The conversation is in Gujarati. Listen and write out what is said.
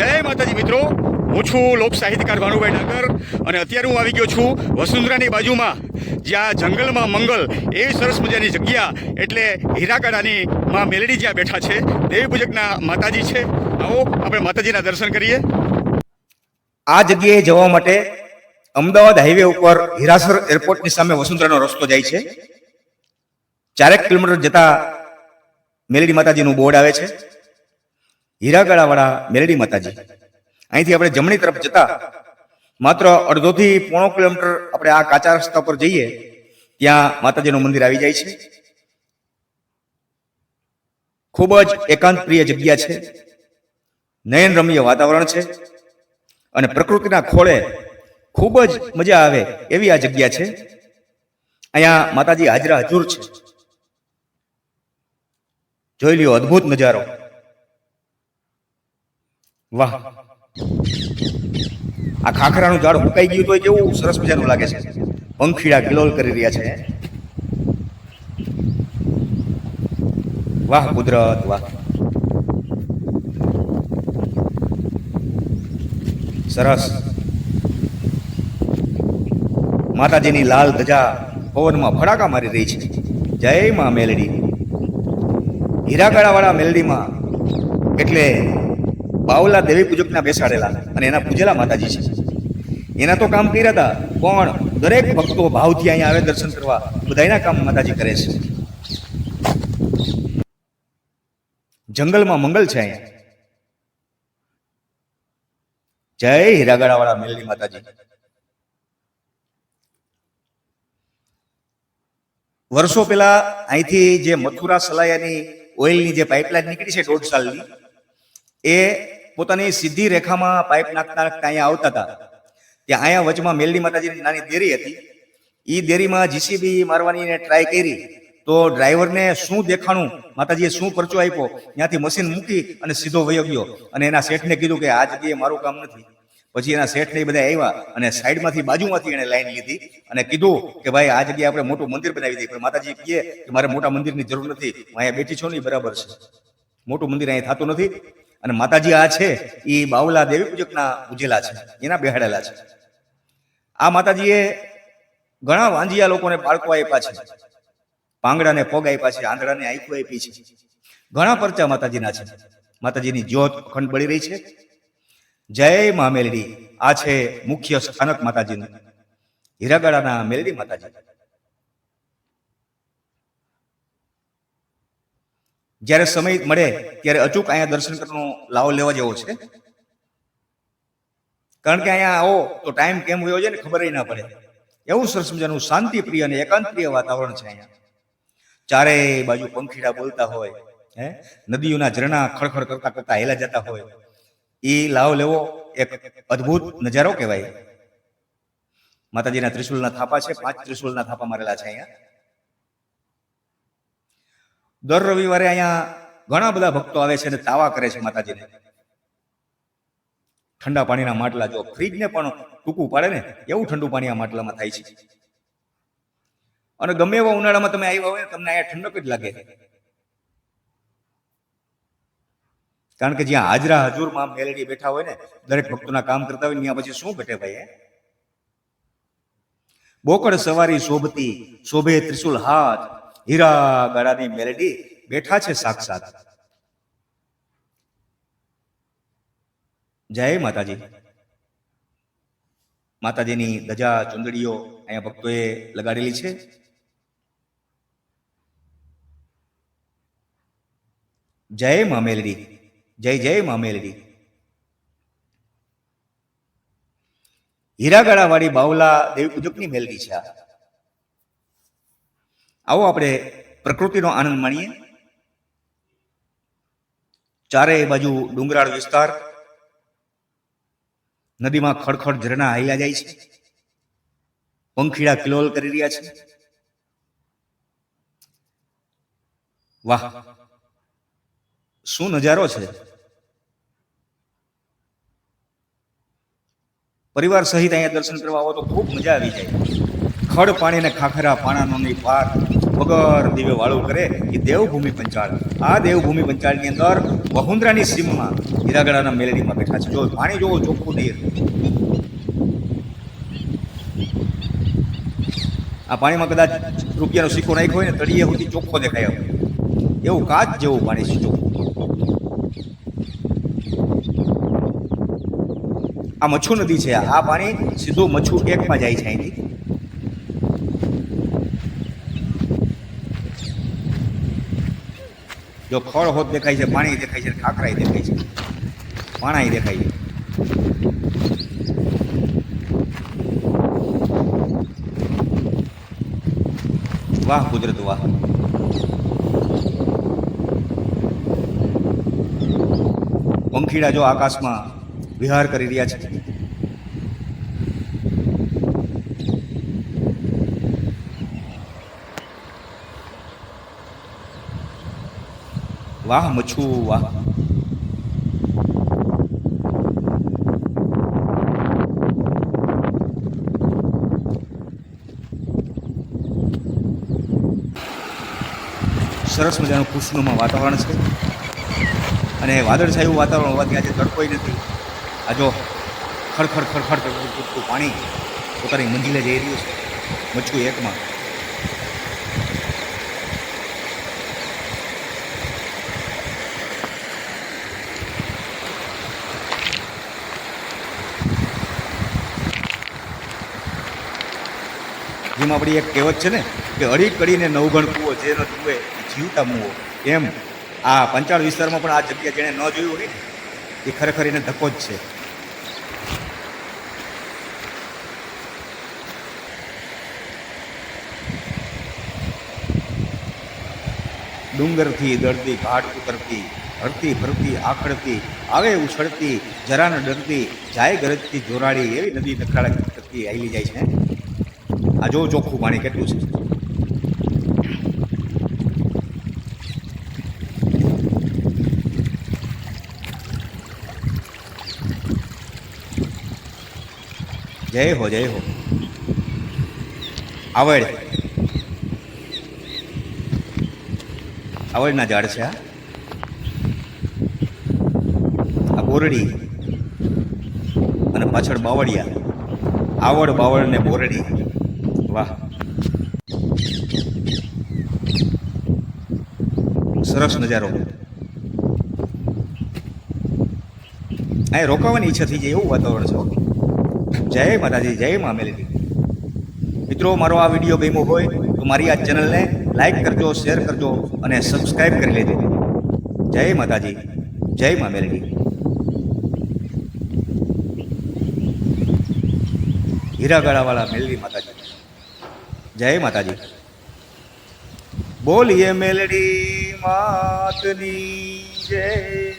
જય માતાજી મિત્રો. હું છું લોક સાહિત્યકાર ભાનુભાઈ ડાકર અને અત્યારે હું આવી ગયો છું વસુંધરાની બાજુમાં, જ્યાં જંગલમાં મંગલ એવી સરસ મજાની જગ્યા એટલે હીરાકાડાની માં મેલડી જ્યાં બેઠા છે, દેવી પૂજકના માતાજી છે. આવો, આપણે માતાજીના દર્શન કરીએ. આ જગ્યાએ જવા માટે અમદાવાદ હાઈવે ઉપર હિરાસર એરપોર્ટની સામે વસુંધરાનો રસ્તો જાય છે. ચારેક કિલોમીટર જતા મેલડી માતાજીનું બોર્ડ આવે છે. હીરાગડાવાળા મેલડી માતાજી. અહીંથી આપણે જમણી તરફ જતા માત્ર અડધોથી પોણો કિલોમીટર આપણે આ કાચા રસ્તા પર જઈએ, ત્યાં માતાજીનું મંદિર આવી જાય છે. ખૂબ જ એકાંત પ્રિય જગ્યા છે. નયન રમ્ય વાતાવરણ છે. અને પ્રકૃતિના ખોળે ખૂબ જ મજા આવે એવી આ જગ્યા છે. અહીંયા માતાજી હાજરા હજુર છે. જોઈ લ્યો અદ્ભુત નજારો. વાહ. આ ખાખરાનું ઝાડ હુકાઈ ગયું તો કેવું સરસ મજાનું લાગે છે. પંખીડા કિલોલ કરી રહ્યા છે. વાહ, કુદરત, વાહ. સરસ. માતાજીની લાલ ધજા પવનમાં ફડાકા મારી રહી છે. જય માં મેલડી. હીરાગાળાવાળા મેલડીમાં એટલે બાવલા દેવી પૂજકના બેસાડેલા અને એના પૂજેલા માતાજી છે. એના તો કામ કર્યા હતા, પણ દરેક ભક્તો ભાવથી અહીંયા આવે દર્શન કરવા બધાના કામ માતાજી કરે છે. જંગલમાં મંગલ છે અહીંયા. જય હીરાગાળાવાળા મેલની માતાજી. વર્ષો પહેલા અહીંથી જે મથુરા સલાયાની ઓઇલની જે પાઇપલાઇન નીકળી છે દોઢ સાલની, એ પોતાની સીધી રેખામાં પાઇપ નાખતા નાખતા અહીંયા આવતા હતા. ત્યાં અહીંયા વચમાં મેલડી માતાજીની નાની દેરી હતી. એ દેરીમાં જીસીબી મારવાની ટ્રાય કરી. તો ડ્રાઈવરને શું દેખાણું? માતાજીએ શું પરચો આપ્યો? ત્યાંથી મશીન મૂકી અને સીધો વયો ગયો. અને એના શેઠને કીધું કે આ જગ્યાએ મારું કામ નથી. પછી એના શેઠ ને બધા આવ્યા અને સાઈડમાંથી બાજુમાંથી એને લાઈન લીધી અને કીધું કે ભાઈ આ જગ્યાએ આપણે મોટું મંદિર બનાવી દઈએ. પણ માતાજી કહે કે મારે મોટા મંદિરની જરૂર નથી. હું અહીંયા બેઠી છો ને બરાબર છે. મોટું મંદિર અહીંયા થતું નથી. અને માતાજી આ છે એ બાવલા દેવી પૂજકના પૂજેલા છે, એના બેહાડેલા છે. આ માતાજીએ ઘણા વાંજિયા લોકોને બાળકો આપ્યા છે, પાંગડાને પગ આપ્યા છે, આંધળાને આંખો આપી છે. ઘણા પરચા માતાજીના છે. માતાજીની જ્યોત અખંડ બળી રહી છે. જય મા મેલડી, આ છે મુખ્ય સ્થાનક માતાજીનું. હીરાગાડાના મેલડી માતાજી. જ્યારે સમય મળે ત્યારે અચૂક અહીંયા દર્શન કરવાનો લાવો લેવા જેવો છે. કારણ કે અહીંયા આવો તો ટાઈમ કેમ હોય છે ને ખબર ના પડે. એવું સરસ મજાનું શાંતિ પ્રિય અને એકાંત પ્રિય વાતાવરણ છે અહીંયા. ચારે બાજુ પંખીડા બોલતા હોય, હે? નદીઓના ઝરણા ખડખડ કરતા કરતા હેલા જતા હોય. એ લાવ લેવો એક અદ્ભુત નજારો કહેવાય. માતાજીના ત્રિશુલના થાપા છે, પાંચ ત્રિશુલના થાપા મારેલા છે અહીંયા. દર રવિવારે અહીંયા ઘણા બધા ભક્તો આવે છે અને તાવા કરે છે માતાજીને. ઠંડા પાણીના માટલા જો ફ્રીજને પણ ટૂંકું પાડે ને, એવું ઠંડુ પાણી આ માટલામાં થાય છે. અને ગમે એવા ઉનાળામાં તમે આવ્યા હોય, તમને અહીંયા ઠંડક જ લાગે. કારણ કે જ્યાં હાજરા હજુરમાં મેલડી બેઠા હોય ને, દરેક ભક્તોના કામ કરતા હોય ત્યાં પછી શું ઘટે ભાઈ? બોકડ સવારી શોભતી, શોભે ત્રિશુલ હાથ હીરા ગાડાની મેલેડી બેઠા છે સાક્ષાત. જય માતાજી. માતાજીની ધજા ચુંદડીઓ અહીંયા ભક્તોએ લગાડેલી છે. જય મા મેલડી, જય જય મા મેલડી. હીરાગાળાવાળી બાવલા દેવી પૂજકની મેલડી છે આ. આવો આપણે પ્રકૃતિનો આનંદ માણીએ. ચારેય બાજુ ડુંગરાળ વિસ્તાર નદીમાં ખડખડ ઝરણા હાલ્યા જાય છે. પંખીડા કિલોલ કરી રહ્યા છે. વાહ, શું નજારો છે? પરિવાર સહિત અહીંયા દર્શન કરવા આવો તો ખૂબ મજા આવી જાય. ખડ પાણી ને ખાખરા પાણાનો નહીં પાર વગર દીવે વાળું કરે એ દેવભૂમિ પંચાળ. આ દેવભૂમિ પંચાળની અંદર વહુંદરાની સીમમાં હીરાગડાના મેલેડીમાં બેઠા છે. જો પાણી જોવો, ચોખ્ખું નીર. આ પાણીમાં કદાચ રૂપિયાનો સિક્કો નાખ્યો હોય ને તળીએ સુધી ચોખ્ખો દેખાય એવું કાચ જેવું પાણી છે ચોખ્ખું આ મચ્છુ નદી છે. આ પાણી સીધું મચ્છુ એકમાં જાય છે અહીંથી. જો ખળ હોત દેખાય છે, પાણી દેખાય છે, ખાખરાય દેખાય છે. પાણાઈ દેખાય છે. વાહ, કુદરત વાહ. પંખીડા જો આકાશમાં વિહાર કરી રહ્યા છે. વાહ, મચ્છુ, વાહ. સરસ મજાનું ખુશનુમાં વાતાવરણ છે. અને વાદળછાયું વાતાવરણ હોવાથી આજે તડકોય નથી. આ જો ખડખડ ખડખડ તૂટતું પાણી પોતાની મંજિલે જઈ રહ્યું છે. મચ્છુ એકમાં. જેમ આપણી એક કહેવત છે ને કે અડી કડીને નવગણ કૂવો ન જુએ જીવતા મૂવો. એમ આ પંચાળ વિસ્તારમાં પણ આ જગ્યા જેણે ન જોયું હોય એ ખરેખર એને ધક્કો જ છે. ડુંગરથી દળતી ઘાટ ઉતરતી, હરતી ફરતી, આખડતી, આવે ઉછળતી, જરાને ડરતી, જાય ગરજતી જોરાડી એવી નદી નખરાળા કરતી આવેલી જાય છે. આ જો ચોખ્ખું પાણી કેટલું છે. જય હો જય હો. આવડ. આવડના ઝાડ છે આ બોરડી અને પાછળ બાવળિયા. આવડ, બાવળ ને બોરડી. વાહ. સરસ નજારો. અહીં રોકાવાની ઈચ્છા થઈ જાય એવું વાતાવરણ છે જય માતાજી, જય મા મેલડી મિત્રો, મારો આ વીડિયો ગમ્યો હોય તો મારી આ ચેનલને લાઈક કરજો, શેર કરજો અને સબસ્ક્રાઈબ કરી લેજો. જય માતાજી, જય મા મેલડી હીરાગાળાવાળા મેલડી માતાજી. જય માતાજી. બોલીએ મેલડી માતની જય.